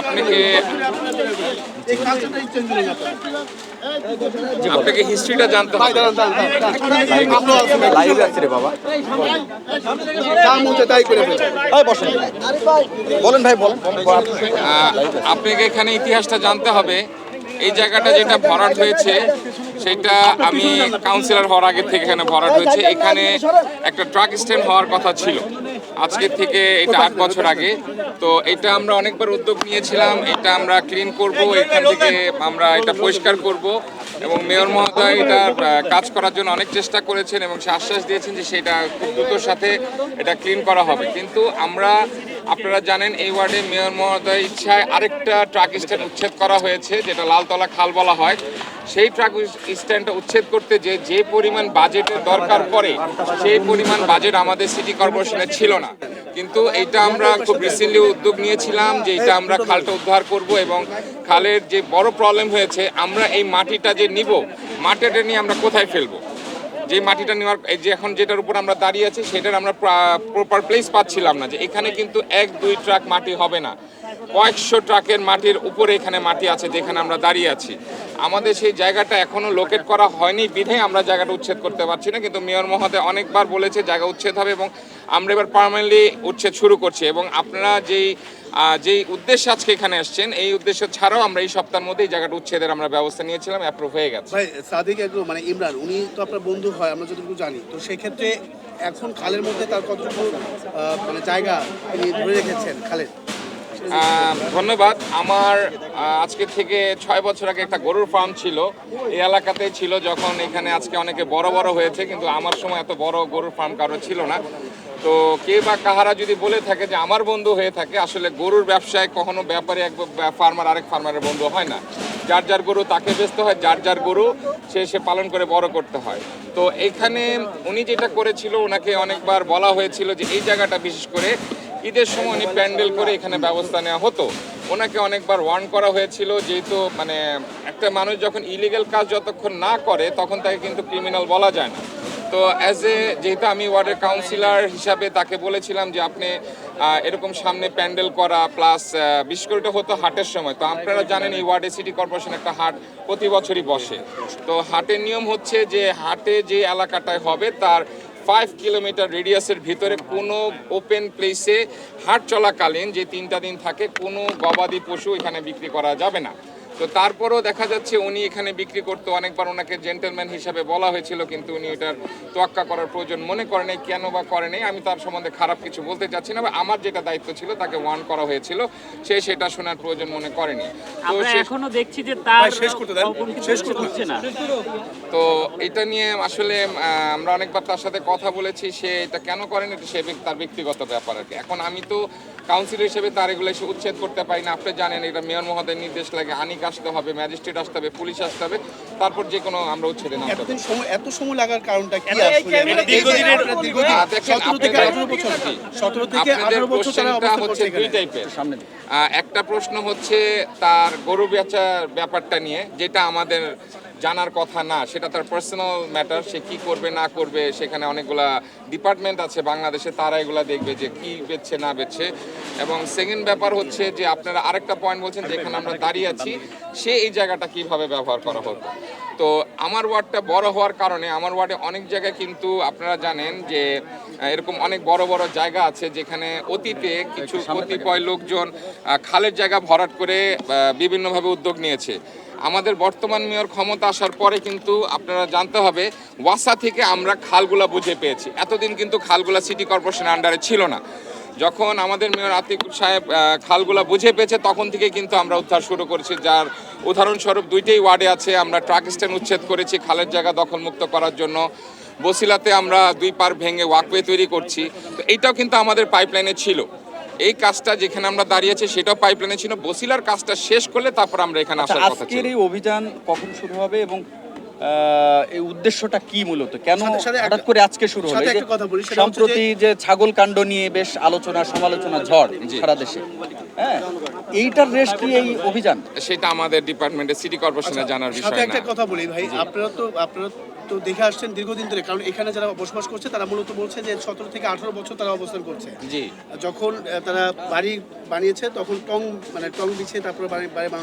আপনাকে আপনাকে হিস্ট্রিটা জানতে হবে। লাইভে আছে রে বাবা। বলেন ভাই বলেন। আপনাকে এখানে ইতিহাসটা জানতে হবে। এই জায়গাটা যেটা ভরাট হয়েছে সেটা আমি কাউন্সিলর হওয়ার আগে থেকে এখানে ভরাট হয়েছে। এখানে একটা ট্রাক স্ট্যান্ড হওয়ার কথা ছিল। আজকে থেকে এটা আট বছর আগে। তো এটা আমরা অনেকবার উদ্যোগ নিয়েছিলাম, এটা আমরা ক্লিন করব, এখান থেকে আমরা এটা পরিষ্কার করব। এবং মেয়র মহোদয় এটা কাজ করার জন্য অনেক চেষ্টা করেছেন এবং সে আশ্বাস দিয়েছেন যে সেটা খুব দ্রুতর সাথে এটা ক্লিন করা হবে। কিন্তু আমরা, আপনারা জানেন, এই ওয়ার্ডে মেয়র মহোদয় ইচ্ছায় আরেকটা ট্রাক স্ট্যান্ড উচ্ছেদ করা হয়েছে, যেটা লালতলা খাল বলা হয়। সেই ট্রাক স্ট্যান্ডটা উচ্ছেদ করতে যে যে পরিমাণ বাজেটের দরকার পড়ে, সেই পরিমাণ বাজেট আমাদের সিটি কর্পোরেশনের ছিল না। কিন্তু এইটা আমরা খুব রিসেন্টলি উদ্যোগ নিয়েছিলাম যে এটা আমরা খালটা উদ্ধার করব এবং খালের যে বড় প্রবলেম হয়েছে, আমরা এই মাটিটা যে নিব, মাটিটা নিয়ে আমরা কোথায় ফেলব? যে মাটিটা নেওয়ার যে এখন যেটার উপর আমরা দাঁড়িয়ে আছি, সেটার আমরা প্রপার প্লেস পাচ্ছিলাম না যে এখানে কিন্তু এক দুই ট্রাক মাটি হবে না। কয়েকশো ট্রাকের মাটির উপরে এখানে মাটি আছে, যেখানে আমরা দাঁড়িয়ে আছি। আমাদের সেই জায়গাটা এখনও লোকেট করা হয়নি, বিধে আমরা জায়গাটা উচ্ছেদ করতে পারছি না, কিন্তু মেয়র মহোদয় অনেকবার বলেছে জায়গা উচ্ছেদ হবে এবং আমরা এবার পার্মানেন্টলি উচ্ছেদ শুরু করছি এবং আপনারা যেই যেই উদ্দেশ্যে আজকে এখানে আসছেন, এই উদ্দেশ্য ছাড়াও আমরা এই সপ্তাহের মধ্যে এই জায়গাটা উচ্ছেদের আমরা ব্যবস্থা নিয়েছিলাম অ্যাপ্রুভ হয়ে গেছে। ভাই, সাদিক একটু মানে ইমরান, উনি তো আপনার বন্ধু হয়, আমরা যতটুকু জানি। তো সেই ক্ষেত্রে এখন খালের মধ্যে তার কতটুকু মানে জায়গা তিনি ধরে রেখেছেন খালের? ধন্যবাদ। আমার আজকে থেকে ছয় বছর আগে একটা গরুর ফার্ম ছিল। এই এলাকাতেই ছিল যখন এখানে আজকে অনেকে বড় বড় হয়েছে, কিন্তু আমার সময় এত বড় গরুর ফার্ম কারও ছিল না। তো কে বা কাহারা যদি বলে থাকে যে আমার বন্ধু হয়ে থাকে, আসলে গরুর ব্যবসায় কখনো ব্যাপারে এক ফার্মার আরেক ফার্মারের বন্ধু হয় না। যার যার গরু তাকে ব্যস্ত হয়, যার যার গরু সে সে পালন করে বড় করতে হয়। তো এইখানে উনি যেটা করেছিল, ওনাকে অনেকবার বলা হয়েছিল যে এই জায়গাটা বিশেষ করে ঈদের সময় উনি প্যান্ডেল করে এখানে ব্যবস্থা নেওয়া হতো। ওনাকে অনেকবার ওয়ার্ন করা হয়েছিল, যেহেতু মানে একটা মানুষ যখন ইলিগেল কাজ যতক্ষণ না করে, তখন তাকে কিন্তু ক্রিমিনাল বলা যায় না। তো অ্যাজ এ যেহেতু আমি ওয়ার্ডের কাউন্সিলর হিসাবে তাকে বলেছিলাম যে আপনি এরকম সামনে প্যান্ডেল করা প্লাস বিশেষ করে হতো হাটের সময়। তো আপনারা জানেন এই ওয়ার্ডে সিটি কর্পোরেশন একটা হাট প্রতি বছরই বসে। তো হাটের নিয়ম হচ্ছে যে হাটে যে এলাকাটায় হবে, তার ফাইভ কিলোমিটার রেডিয়াসের ভিতরে কোনো ওপেন প্লেসে হাট চলাকালীন যে তিনটা দিন থাকে কোনো গবাদি পশু এখানে বিক্রি করা যাবে না। তো তারপরও দেখা যাচ্ছে উনি এখানে বিক্রি করতে অনেকবার ওনাকে জেন্টেলম্যান হিসাবে বলা হয়েছিল কিন্তু উনি এটার তোয়াক্কা করার প্রয়োজন মনে করেন কেন বা করেনি আমি তার সম্বন্ধে খারাপ কিছু বলতে চাচ্ছি না বা আমার যেটা দায়িত্ব ছিল তাকে ওয়ার্ন করা হয়েছিল সে সেটা শোনার প্রয়োজন মনে করেনি। তো এখনও দেখছি যে তার শেষ করতে দেন, শেষ করতে হচ্ছে না। তো এটা নিয়ে আসলে আহ, আমরা অনেকবার তার সাথে কথা বলেছি সে এটা কেন করেন এটা সে তার ব্যক্তিগত ব্যাপার আর কি। এখন আমি তো কাউন্সিলর হিসেবে তার এগুলো এসে উচ্ছেদ করতে পারি না। আপনি জানেন এটা মেয়র মহোদয়ের নির্দেশ লাগে আনিক আসতে হবে ম্যাজিস্ট্রেট আসতে হবে পুলিশ আসতে হবে তারপর যে কোনো আমরা উচ্ছেদে নামতে এত পারি সময় এত সময় লাগার কারণটা কি একটা প্রশ্ন হচ্ছে তার গরু বেচার ব্যাপারটা নিয়ে যেটা আমাদের জানার কথা না সেটা তার পার্সোনাল ম্যাটার সে কি করবে না করবে সেখানে অনেকগুলা ডিপার্টমেন্ট আছে বাংলাদেশে তারা এগুলা দেখবে যে কি বেচছে না বেচছে। এবং সেকেন্ড ব্যাপার হচ্ছে যে আপনারা আরেকটা পয়েন্ট বলছেন যেখানে আমরা দাঁড়িয়ে আছি সে এই জায়গাটা কীভাবে ব্যবহার করা হতো? তো আমার ওয়ার্ডটা বড় হওয়ার কারণে আমার ওয়ার্ডে অনেক জায়গায় কিন্তু আপনারা জানেন যে এরকম অনেক বড় বড় জায়গা আছে যেখানে অতীতে কিছু কতিপয় লোকজন খালের জায়গা ভরাট করে বিভিন্নভাবে উদ্যোগ নিয়েছে। আমাদের বর্তমান মেয়র ক্ষমতা আসার পরে কিন্তু আপনারা জানতে হবে, ওয়াসা থেকে আমরা খালগুলা বুঝে পেয়েছি। এতদিন কিন্তু খালগুলা সিটি কর্পোরেশনের আন্ডারে ছিল না। যখন আমাদের মেয়র আতিক সাহেব খালগুলা বুঝে পেয়েছে, তখন থেকে কিন্তু আমরা উদ্ধার শুরু করেছি। যার উদাহরণস্বরূপ দুইটাই ওয়ার্ডে আছে, আমরা ট্রাক স্ট্যান্ড উচ্ছেদ করেছি, খালের জায়গা দখলমুক্ত করার জন্য। বসিলাতে আমরা দুই পার ভেঙে ওয়াকওয়ে তৈরি করছি। তো এইটাও কিন্তু আমাদের পাইপলাইনে ছিল। এই কাজটা যেখানে আমরা দাঁড়িয়েছি সেটাও পাইপলাইনে ছিল। বসিলার কাজটা শেষ করলে তারপর আমরা এখানে আচ্ছা আসার কথা আজকের এই অভিযান কখন শুরু হবে এবং এই উদ্দেশ্যটা কি মূলত? কেন হঠাৎ করে আজকে শুরু হলো? সম্প্রতি যে ছাগল কাণ্ড নিয়ে বেশ আলোচনা সমালোচনা ঝড় সারা দেশে। হ্যাঁ এইটার রেশ কি এই অভিযান? সেটা আমাদের ডিপার্টমেন্টে সিটি কর্পোরেশনে জানার বিষয় না। একটা কথা বলি ভাই আপনারা তো আপনারা তো দেখে আসছেন দীর্ঘদিন ধরে কারণ এখানে যারা বসবাস করছে তারা মূলত বলছে যে সতেরো থেকে আঠারো বছর তারা অবস্থান করছে। জি। যখন তারা বাড়ি বানিয়েছে তখন টং মানে টং বিছিয়ে তারপরে বাড়ি বাড়ি বানানো